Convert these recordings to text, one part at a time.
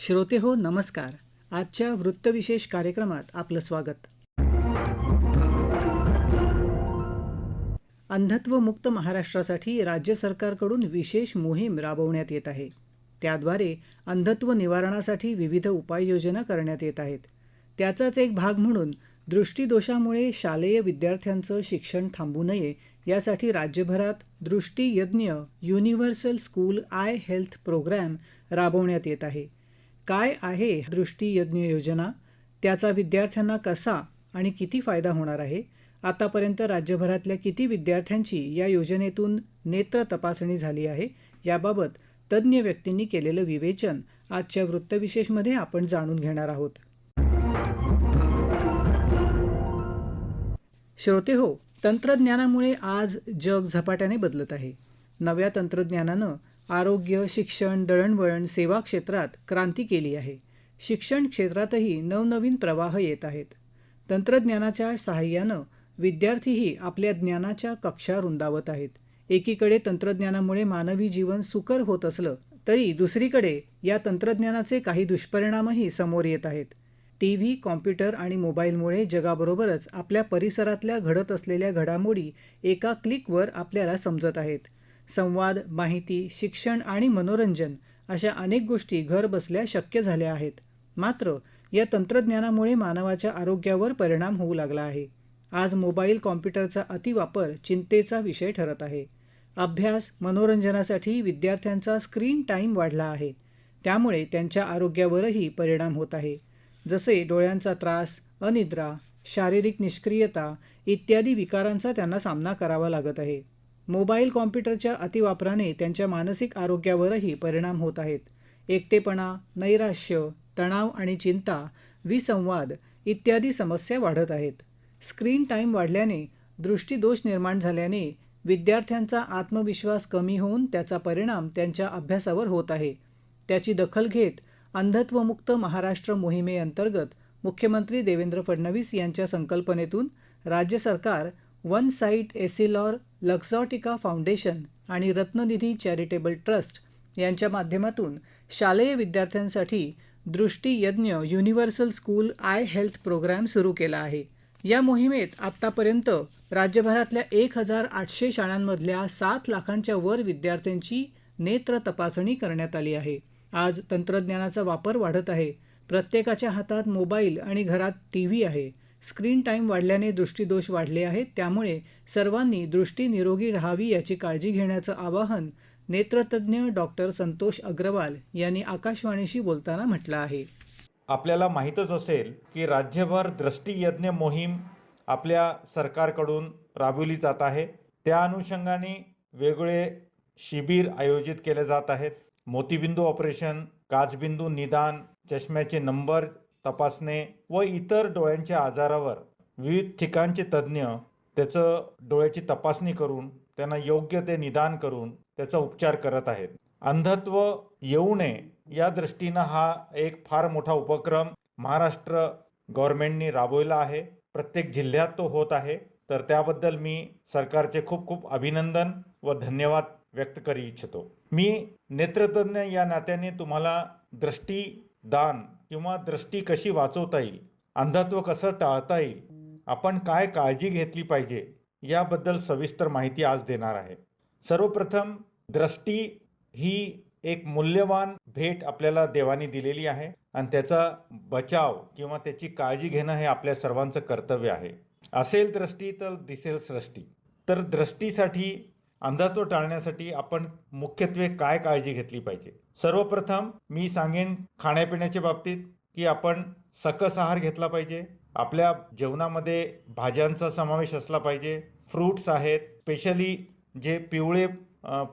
श्रोते हो नमस्कार. आजच्या वृत्तविशेष कार्यक्रमात आपलं स्वागत. अंधत्वमुक्त महाराष्ट्रासाठी राज्य सरकारकडून विशेष मोहीम राबवण्यात येत आहे. त्याद्वारे अंधत्व निवारणासाठी विविध उपाययोजना करण्यात येत आहेत. त्याचाच एक भाग म्हणून दृष्टीदोषामुळे शालेय विद्यार्थ्यांचं शिक्षण थांबू नये यासाठी राज्यभरात Drishtiyadnya universal school eye health programme राबवण्यात येत आहे. काय आहे दृष्टीयज्ञ योजना? त्याचा विद्यार्थ्यांना कसा आणि किती फायदा होणार आहे? आतापर्यंत राज्यभरातल्या किती विद्यार्थ्यांची या योजनेतून नेत्र तपासणी झाली आहे? याबाबत तज्ज्ञ व्यक्तींनी केलेलं विवेचन आजच्या वृत्तविशेषमध्ये आपण जाणून घेणार आहोत. श्रोते हो तंत्रज्ञानामुळे आज जग झपाट्याने बदलत आहे. नव्या तंत्रज्ञानानं आरोग्य शिक्षण दळणवळण सेवा क्षेत्रात क्रांती केली आहे. शिक्षण क्षेत्रातही नवनवीन प्रवाह येत आहेत. तंत्रज्ञानाच्या सहाय्यानं विद्यार्थीही आपल्या ज्ञानाच्या कक्षा रुंदावत आहेत. एकीकडे तंत्रज्ञानामुळे मानवी जीवन सुकर होत असलं तरी दुसरीकडे या तंत्रज्ञानाचे काही दुष्परिणामही समोर येत आहेत. टी व्ही कॉम्प्युटर आणि मोबाईलमुळे जगाबरोबरच आपल्या परिसरातल्या घडत असलेल्या घडामोडी एका क्लिकवर आपल्याला समजत आहेत. संवाद माहिती शिक्षण आणि मनोरंजन अशा अनेक गोष्टी घर बसल्या शक्य झाल्या आहेत. मात्र या तंत्रज्ञानामुळे मानवाच्या आरोग्यावर परिणाम होऊ लागला आहे. आज मोबाईल कॉम्प्युटरचा अतिवापर चिंतेचा विषय ठरत आहे. अभ्यास मनोरंजनासाठी विद्यार्थ्यांचा स्क्रीन टाईम वाढला आहे. त्यामुळे त्यांच्या आरोग्यावरही परिणाम होत आहे. जसे डोळ्यांचा त्रास अनिद्रा शारीरिक निष्क्रियता इत्यादी विकारांचा त्यांना सामना करावा लागत आहे. मोबाईल कॉम्प्युटरच्या अतिवापराने त्यांच्या मानसिक आरोग्यावरही परिणाम होत आहेत. एकटेपणा नैराश्य तणाव आणि चिंता विसंवाद इत्यादी समस्या वाढत आहेत. स्क्रीन टाईम वाढल्याने दृष्टीदोष निर्माण झाल्याने विद्यार्थ्यांचा आत्मविश्वास कमी होऊन त्याचा परिणाम त्यांच्या अभ्यासावर होत आहे. त्याची दखल घेत अंधत्वमुक्त महाराष्ट्र मोहिमेअंतर्गत मुख्यमंत्री देवेंद्र फडणवीस यांच्या संकल्पनेतून राज्य सरकार One Sight Essilor Luxottica foundation आणि रत्ननिधी चॅरिटेबल ट्रस्ट यांच्या माध्यमातून शालेय विद्यार्थ्यांसाठी Drishtiyadnya universal school eye health programme सुरू केला आहे. या मोहिमेत आत्तापर्यंत राज्यभरातल्या एक हजार आठशे शाळांमधल्या सात लाखांच्या वर विद्यार्थ्यांची नेत्र तपासणी करण्यात आली आहे. आज तंत्रज्ञानाचा वापर वाढत आहे. प्रत्येकाच्या हातात मोबाईल आणि घरात टी व्ही आहे. स्क्रीन टाईम वाढल्याने दृष्टीदोष वाढले आहेत. त्यामुळे सर्वांनी दृष्टी निरोगी राहावी याची काळजी घेण्याचं आवाहन नेत्रतज्ञ डॉक्टर संतोष अग्रवाल यांनी आकाशवाणीशी बोलताना म्हटलं आहे. आपल्याला माहीतच असेल की राज्यभर दृष्टीयज्ञ मोहीम आपल्या सरकारकडून राबवली जात आहे. त्या अनुषंगाने वेगळे शिबिर आयोजित केले जात आहेत. मोतीबिंदू ऑपरेशन काचबिंदू निदान चष्म्याचे नंबर तपासणे व इतर डोळ्यांच्या आजारावर विविध ठिकाणचे तज्ज्ञ त्याचं डोळ्याची तपासणी करून त्यांना योग्य ते निदान करून त्याचा उपचार करत आहेत. अंधत्व येऊ नये या दृष्टीनं हा एक फार मोठा उपक्रम महाराष्ट्र गव्हर्नमेंटनी राबवला आहे. प्रत्येक जिल्ह्यात तो होत आहे. तर त्याबद्दल मी सरकारचे खूप खूप अभिनंदन व धन्यवाद व्यक्त करू इच्छितो. मी नेत्रतज्ञ या नात्याने तुम्हाला दृष्टी दान किंवा दृष्टी कशी वाचवता येईल? अंधत्व कसं टाळता येईल? आपण काय काळजी घेतली पाहिजे? याबद्दल सविस्तर माहिती आज देणार आहे. सर्वप्रथम दृष्टी ही एक मूल्यवान भेट आपल्याला देवाने दिलेली आहे आणि त्याचा बचाव किंवा त्याची काळजी घेणं हे आपल्या सर्वांचं कर्तव्य आहे. असेल दृष्टी तर दिसेल सृष्टी. तर दृष्टीसाठी अंधत्व टाळण्यासाठी आपण मुख्यत्वे काय काळजी घेतली पाहिजे? सर्वप्रथम मी सांगेन खाण्यापिण्याच्या बाबतीत की आपण सकस आहार घेतला पाहिजे. आपल्या जेवणामध्ये भाज्यांचा समावेश असला पाहिजे. फ्रूट्स आहेत स्पेशली जे पिवळे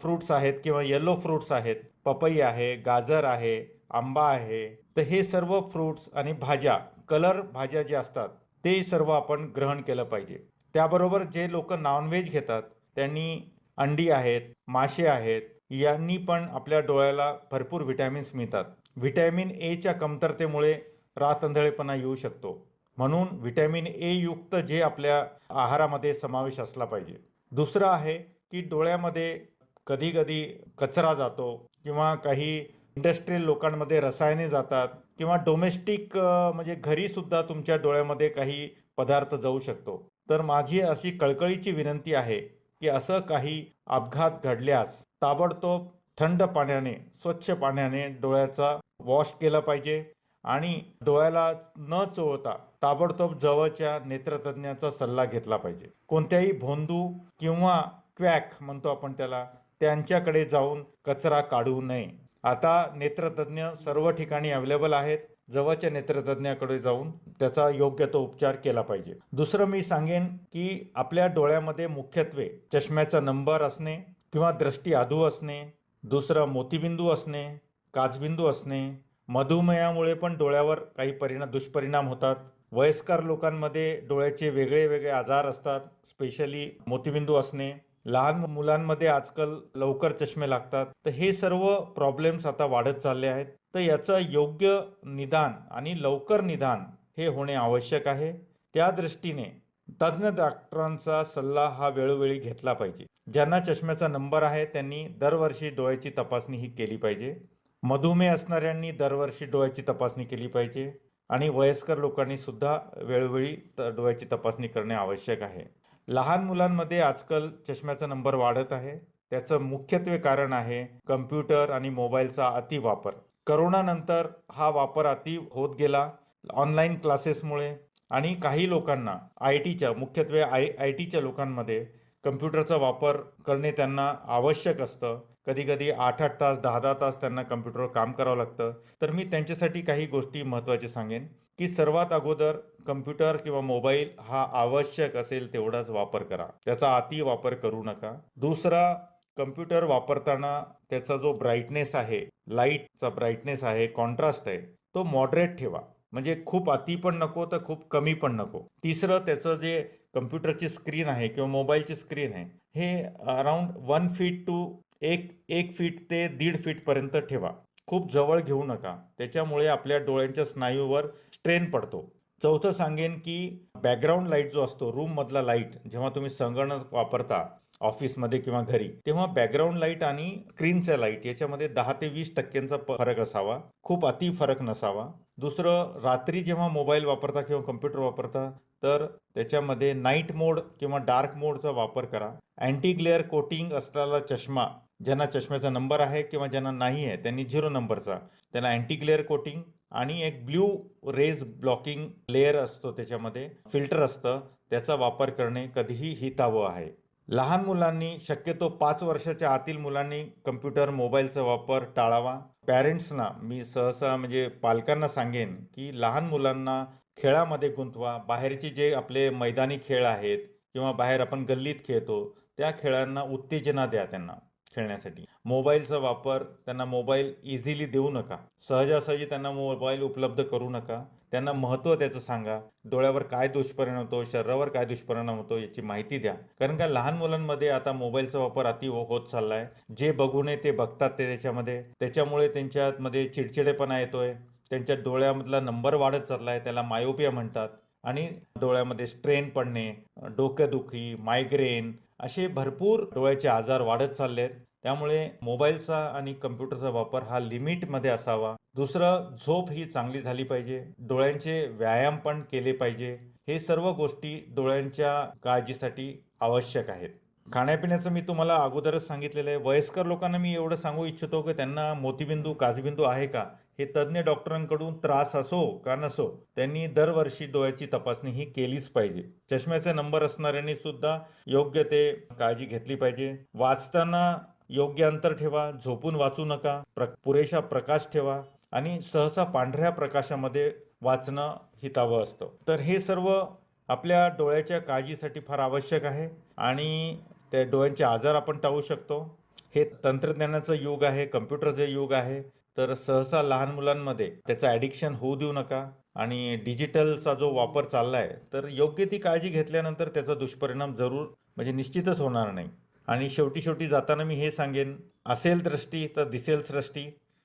फ्रूट्स आहेत किंवा येलो फ्रूट्स आहेत पपई आहे गाजर आहे आंबा आहे तर हे सर्व फ्रूट्स आणि भाज्या कलर भाज्या ज्या असतात ते सर्व आपण ग्रहण केलं पाहिजे. त्याबरोबर जे लोक नॉनव्हेज घेतात त्यांनी अंडी आहेत मासे आहेत यांनी पण आपल्या डोळ्याला भरपूर व्हिटॅमिन्स मिळतात. व्हिटॅमिन एच्या कमतरतेमुळे रातंधळेपणा येऊ शकतो. म्हणून व्हिटॅमिन ए युक्त जे आपल्या आहारामध्ये समावेश असला पाहिजे. दुसरं आहे की डोळ्यामध्ये कधी कधी कचरा जातो किंवा काही इंडस्ट्रीयल लोकांमध्ये रसायने जातात किंवा डोमेस्टिक म्हणजे घरीसुद्धा तुमच्या डोळ्यामध्ये काही पदार्थ जाऊ शकतो. तर माझी अशी कळकळीची विनंती आहे की असं काही अपघात घडल्यास ताबडतोब थंड पाण्याने स्वच्छ पाण्याने डोळ्याचा वॉश केला पाहिजे आणि डोळ्याला न चोळता ताबडतोब जवळच्या नेत्रतज्ञाचा सल्ला घेतला पाहिजे. कोणत्याही भोंदू किंवा क्वॅक म्हणतो आपण त्याला त्यांच्याकडे जाऊन कचरा काढू नये. आता नेत्रतज्ञ सर्व ठिकाणी अवेलेबल आहेत. जवळच्या नेत्रतज्ञाकडे जाऊन त्याचा योग्य तो उपचार केला पाहिजे. दुसरं मी सांगेन की आपल्या डोळ्यामध्ये मुख्यत्वे चष्म्याचा नंबर असणे किंवा दृष्टी आधू असणे दुसरं मोतीबिंदू असणे काचबिंदू असणे मधुमेहामुळे पण डोळ्यावर काही परिणाम दुष्परिणाम होतात. वयस्कर लोकांमध्ये डोळ्याचे वेगळे वेगळे आजार असतात स्पेशली मोतीबिंदू असणे. लहान मुलांमध्ये आजकाल लवकर चष्मे लागतात. तर हे सर्व प्रॉब्लेम्स आता वाढत चालले आहेत. तर याचं योग्य निदान आणि लवकर निदान हे होणे आवश्यक आहे. त्या दृष्टीने तज्ज्ञ डॉक्टरांचा सल्ला हा वेळोवेळी घेतला पाहिजे. ज्यांना चष्म्याचा नंबर आहे त्यांनी दरवर्षी डोळ्याची तपासणी ही केली पाहिजे. मधुमेह असणाऱ्यांनी दरवर्षी डोळ्याची तपासणी केली पाहिजे. आणि वयस्कर लोकांनी सुद्धा वेळोवेळी त- डोळ्याची तपासणी करणे आवश्यक आहे. लहान मुलांमध्ये आजकाल चष्म्याचा नंबर वाढत आहे. त्याचं मुख्यत्वे कारण आहे कम्प्युटर आणि मोबाईलचा अतिवापर. करोनानंतर हा वापर अति होत गेला ऑनलाईन क्लासेसमुळे आणि काही लोकांना आय टीच्या मुख्यत्वे आय आय टीच्या लोकांमध्ये कम्प्युटरचा वापर करणे त्यांना आवश्यक असतं. कधी कधी आठ आठ तास दहा दहा तास त्यांना कम्प्युटरवर काम करावं लागतं. तर मी त्यांच्यासाठी काही गोष्टी महत्त्वाच्या सांगेन. की सर्वात अगोदर कम्प्युटर किंवा मोबाईल हा आवश्यक असेल तेवढाच वापर करा. त्याचा अति वापर करू नका. दुसरा कम्प्युटर वापरताना त्याचा जो ब्राईटनेस आहे लाईटचा ब्राईटनेस आहे कॉन्ट्रास्ट आहे तो मॉडरेट ठेवा. म्हणजे खूप अति पण नको तर खूप कमी पण नको. तिसरं त्याचं जे कम्प्युटरची स्क्रीन आहे किंवा मोबाईलची स्क्रीन आहे हे अराउंड वन फीट टू एक एक फीट ते दीड फीटपर्यंत ठेवा. खूप जवळ घेऊ नका. त्याच्यामुळे आपल्या डोळ्यांच्या स्नायूवर स्ट्रेन पडतो. चौथं सांगेन की बॅकग्राऊंड लाइट जो असतो रूममधला लाइट जेव्हा तुम्ही संगणक वापरता ऑफिसमध्ये किंवा घरी तेव्हा बॅकग्राऊंड लाइट आणि स्क्रीनचा लाइट याच्यामध्ये दहा ते वीस टक्क्यांचा फरक असावा. खूप अति फरक नसावा. दुसरं रात्री जेव्हा मोबाईल वापरता किंवा कम्प्युटर वापरता तर त्याच्यामध्ये नाईट मोड किंवा डार्क मोडचा वापर करा. अँटी ग्लेअर कोटिंग असलेला चष्मा ज्यांना चष्म्याचा नंबर आहे किंवा ज्यांना नाही आहे त्यांनी झिरो नंबरचा. त्यांना अँटी ग्लेअर कोटिंग आणि एक ब्ल्यू रेज ब्लॉकिंग लेअर असतो त्याच्यामध्ये फिल्टर असतं. त्याचा वापर करणे कधीही हितावं आहे. लहान मुलांनी शक्यतो पाच वर्षाच्या आतील मुलांनी कम्प्युटर मोबाईलचा वापर टाळावा. पॅरेंट्सना मी सहसा म्हणजे पालकांना सांगेन की लहान मुलांना खेळामध्ये गुंतवा. बाहेरचे जे आपले मैदानी खेळ आहेत किंवा बाहेर आपण गल्लीत खेळतो त्या खेळांना उत्तेजना द्या त्यांना. खेळण्यासाठी. मोबाईलचा वापर त्यांना मोबाईल इझिली देऊ नका. सहजासहजी त्यांना मोबाईल उपलब्ध करू नका. त्यांना महत्त्व त्याचं सांगा. डोळ्यावर काय दुष्परिणाम होतो शरीरावर काय दुष्परिणाम होतो याची माहिती द्या. कारण का लहान मुलांमध्ये आता मोबाईलचा वापर अति हो- होत चाललाय. जे बघू नये ते बघतात ते त्याच्यामध्ये. त्याच्यामुळे त्यांच्यामध्ये चिडचिडेपणा येतोय. त्यांच्या डोळ्यामधला नंबर वाढत चाललाय. त्याला मायोपिया म्हणतात. आणि डोळ्यामध्ये स्ट्रेन पडणे डोकेदुखी मायग्रेन असे भरपूर डोळ्याचे आजार वाढत चालले आहेत त्यामुळे मोबाईलचा आणि कम्प्युटरचा वापर हा लिमिटमध्ये असावा. दुसरं झोप ही चांगली झाली पाहिजे. डोळ्यांचे व्यायाम पण केले पाहिजे. हे सर्व गोष्टी डोळ्यांच्या काळजीसाठी आवश्यक आहेत. खाण्यापिण्याचं मी तुम्हाला अगोदरच सांगितलेलं आहे. वयस्कर लोकांना मी एवढं सांगू इच्छितो की त्यांना मोतीबिंदू काजबिंदू आहे का? हे तज्ज्ञ डॉक्टरांकडून त्रास असो का नसो त्यांनी दरवर्षी डोळ्याची तपासणी ही केलीच पाहिजे. चष्म्याचे नंबर असणाऱ्यांनी सुद्धा योग्य ते काळजी घेतली पाहिजे. वाचताना योग्य अंतर ठेवा झोपून वाचू नका प्र पुरेशा प्रकाश ठेवा आणि सहसा पांढऱ्या प्रकाशामध्ये वाचणं हितावं असतं. तर हे सर्व आपल्या डोळ्याच्या काळजीसाठी फार आवश्यक आहे आणि त्या डोळ्यांचे आजार आपण टाळू शकतो. हे तंत्रज्ञानाचं युग आहे कम्प्युटरचं युग आहे. तर सहसा लहान मुलांमध्ये त्याचं ॲडिक्शन होऊ देऊ नका. आणि डिजिटलचा जो वापर चालला आहे तर योग्य ती काळजी घेतल्यानंतर त्याचा दुष्परिणाम जरूर म्हणजे निश्चितच होणार नाही. आणि शेवटी शेवटी जाताना मी हे सांगेन असेल दृष्टी तर दिसेल सृष्टी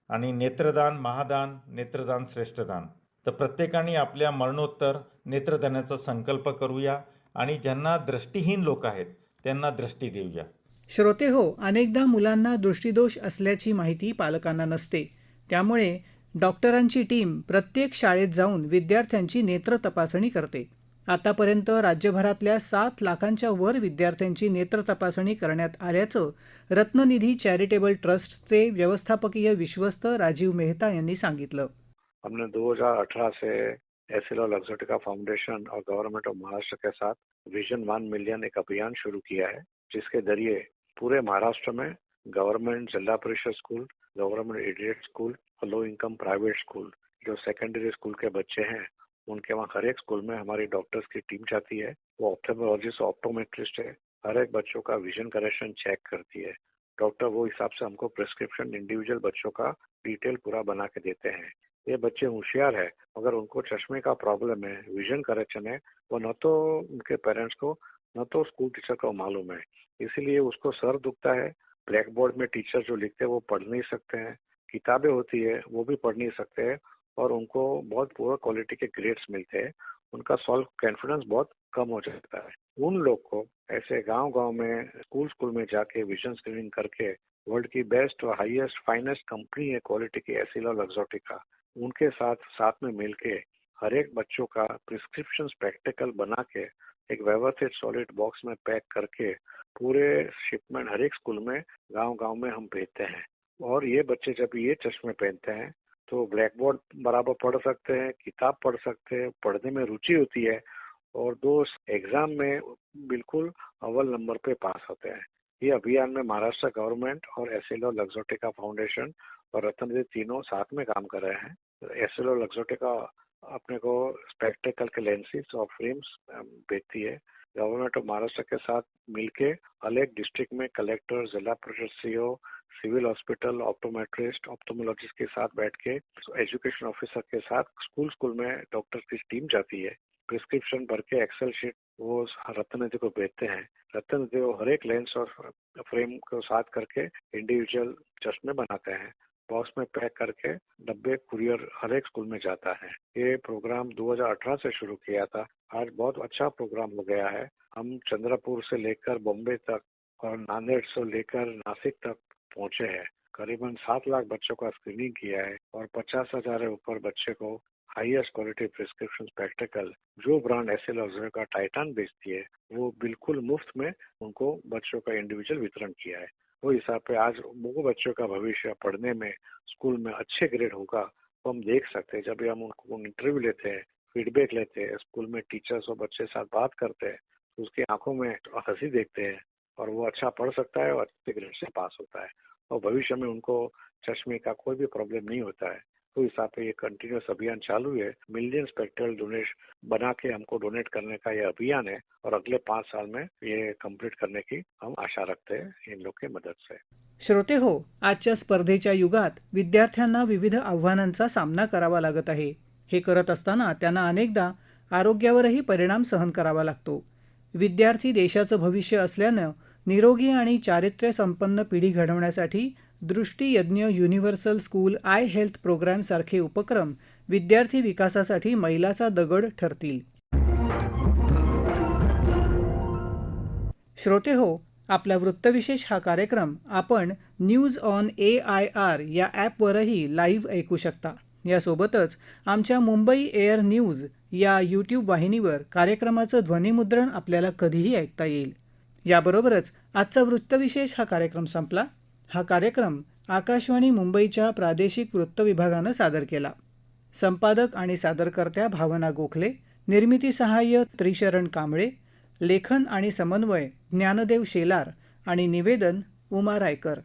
आणि नेत्रदान महादान नेत्रदान श्रेष्ठदान. तर प्रत्येकाने आपल्या मरणोत्तर नेत्रदानाचा संकल्प करूया आणि ज्यांना दृष्टीहीन लोक आहेत त्यांना दृष्टी देऊया. श्रोते हो अनेकदा मुलांना दृष्टीदोष असल्याची माहिती पालकांना नसते. त्यामुळे डॉक्टरांची टीम प्रत्येक शाळेत जाऊन विद्यार्थ्यांची नेत्र तपासणी करते. आतापर्यंत राज्यभरातल्या सात लाखांच्या वर विद्यार्थ्यांची नेत्र तपासणी करण्यात आल्याचं रत्ननिधी चॅरिटेबल ट्रस्टचे व्यवस्थापकीय विश्वस्त राजीव मेहता यांनी सांगितलं. हमने 2018 से एसिलो लग्जोटिका फाउंडेशन और गवर्नमेंट ऑफ महाराष्ट्र के साथ विजन वन मिलियन एक अभियान शुरू किया है जिसके जरिए पूरे महाराष्ट्र में government Zilla Parishad school government aided school और लो इनकम प्राइवेट स्कूल जो सेकेंडरी स्कूल के बच्चे हैं, उनके वहाँ हर एक स्कूल में हमारी डॉक्टर्स की टीम जाती है। वो ऑप्थेमोलॉजिस्ट ऑप्टोमेट्रिस्ट है। हर एक बच्चों का विजन करेक्शन चेक करती है। डॉक्टर वो हिसाब से हमको प्रिस्क्रिप्शन इंडिविजुअल बच्चों का डिटेल पूरा बना के देते हैं। ये बच्चे होशियार है अगर उनको चश्मे का प्रॉब्लम है विजन करेक्शन है, वो न तो उनके पेरेंट्स को, न तो स्कूल टीचर को मालूम है। इसीलिए उसको सर दुखता है ब्लैक बोर्ड में टीचर जो लिखते हैं वो पढ़ नहीं सकते हैं। किताबें होती है, वो भी पढ़ नहीं सकते हैं और उनको बहुत पुअर क्वालिटी के ग्रेड्स मिलते हैं। उनका सॉल्व कॉन्फिडेंस बहुत कम हो जाता है। उन लोग को ऐसे गाँव गाँव में स्कूल स्कूल में जाके विजन स्क्रीनिंग करके वर्ल्ड की बेस्ट और हाईएस्ट फाइनेस्ट कंपनी है क्वालिटी की एसिलो लग्जोटिका उनके साथ साथ में मिलके हर एक बच्चों का प्रिस्क्रिप्शन प्रैक्टिकल बना के एक व्यवस्थित सॉलिड बॉक्स में पैक करके पूरे शिपमेंट हर एक स्कूल में गाँव गाँव में हम भेजते हैं। और ये बच्चे जब ये चश्मे पहनते हैं तो ब्लैक बोर्ड बराबर पढ़ सकते हैं, किताब पढ़ सकते हैं, पढ़ने में रुचि होती है और दो एग्ज़ाम में बिल्कुल अव्वल नंबर पे पास होते हैं। ये अभियान में महाराष्ट्र गवर्नमेंट और एस एसएलओ लग्जोटिका फाउंडेशन और रत्न तीनों साथ में काम कर रहे हैं। एस एसएलओ लग्जोटिका अपने को स्पेक्टिकल के लेंसेज और फ्रेम्स बेचती है। गवर्नमेंट ऑफ़ महाराष्ट्र के साथ मिलके अलग डिस्ट्रिक्ट में collector Zilla Parishad CO civil hospital optometrist ophthalmologist के साथ बैठ के एजुकेशन ऑफिसर के साथ स्कूल स्कूल में डॉक्टर की टीम जाती है। प्रिस्क्रिप्शन भर के एक्सेल शीट वो रत्न को भेजते हैं। रत्न हर एक लेंस और फ्रेम को साथ करके इंडिविजुअल चश्मे बनाते हैं। बॉक्स में पैक करके डब्बे कुरियर हर एक स्कूल में जाता है। ये प्रोग्राम 2018 से शुरू किया था। आज बहुत अच्छा प्रोग्राम हो गया है। हम चंद्रपुर से लेकर बॉम्बे तक और नांदेड़ से लेकर नासिक तक पहुँचे हैं। करीबन सात लाख बच्चों का स्क्रीनिंग किया है और पचास हज़ार ऊपर बच्चे को हाईएस्ट क्वालिटी प्रिस्क्रिप्शन प्रैक्टिकल जो ब्रांड एस एल का टाइटान बेचती है, वो बिल्कुल मुफ़्त में उनको बच्चों का इंडिविजुअल वितरण किया है। वो हिसाब पे आज वो बच्चों का भविष्य पढ़ने में, स्कूल में अच्छे ग्रेड होगा तो हम देख सकते हैं। जब हम उनको इंटरव्यू लेते हैं फीडबैक लेते हैं, स्कूल में टीचर्स और बच्चे साथ बात करते हैं तो उसकी आँखों में हँसी देखते हैं और वो अच्छा पढ़ सकता है और अच्छे ग्रेड से पास होता है। और भविष्य में उनको चश्मे का कोई भी प्रॉब्लम नहीं होता है। तो हिसाब पे ये कंटिन्यूस अभियान चालू है। मिलियन स्पेक्ट्रल डोनेशन बना के हमको डोनेट करने का ये अभियान है और अगले पाँच साल में ये कंप्लीट करने की हम आशा रखते हैं इन लोग की मदद से। श्रोते हो आजच्या स्पर्धेच्या युगात विद्यार्थ्यांना विविध आव्हानांचा सामना करावा लागत आहे. हे करत असताना त्यांना अनेकदा आरोग्यावरही परिणाम सहन करावा लागतो. विद्यार्थी देशाचं भविष्य असल्यानं निरोगी आणि चारित्र्य संपन्न पिढी घडवण्यासाठी Drishtiyadnya universal school eye health प्रोग्रॅमसारखे उपक्रम विद्यार्थी विकासासाठी मैलाचा दगड ठरतील. श्रोते हो आपला वृत्तविशेष हा कार्यक्रम आपण news on A I R या ॲपवरही लाईव्ह ऐकू शकता. यासोबतच आमच्या मुंबई एअर न्यूज या यूट्यूब वाहिनीवर कार्यक्रमाचं ध्वनिमुद्रण आपल्याला कधीही ऐकता येईल. याबरोबरच आजचा वृत्तविशेष हा कार्यक्रम संपला. हा कार्यक्रम आकाशवाणी मुंबईच्या प्रादेशिक वृत्त विभागानं सादर केला. संपादक आणि सादरकर्त्या भावना गोखले निर्मिती सहाय्य त्रिशरण कांबळे लेखन आणि समन्वय ज्ञानदेव शेलार आणि निवेदन उमा रायकर.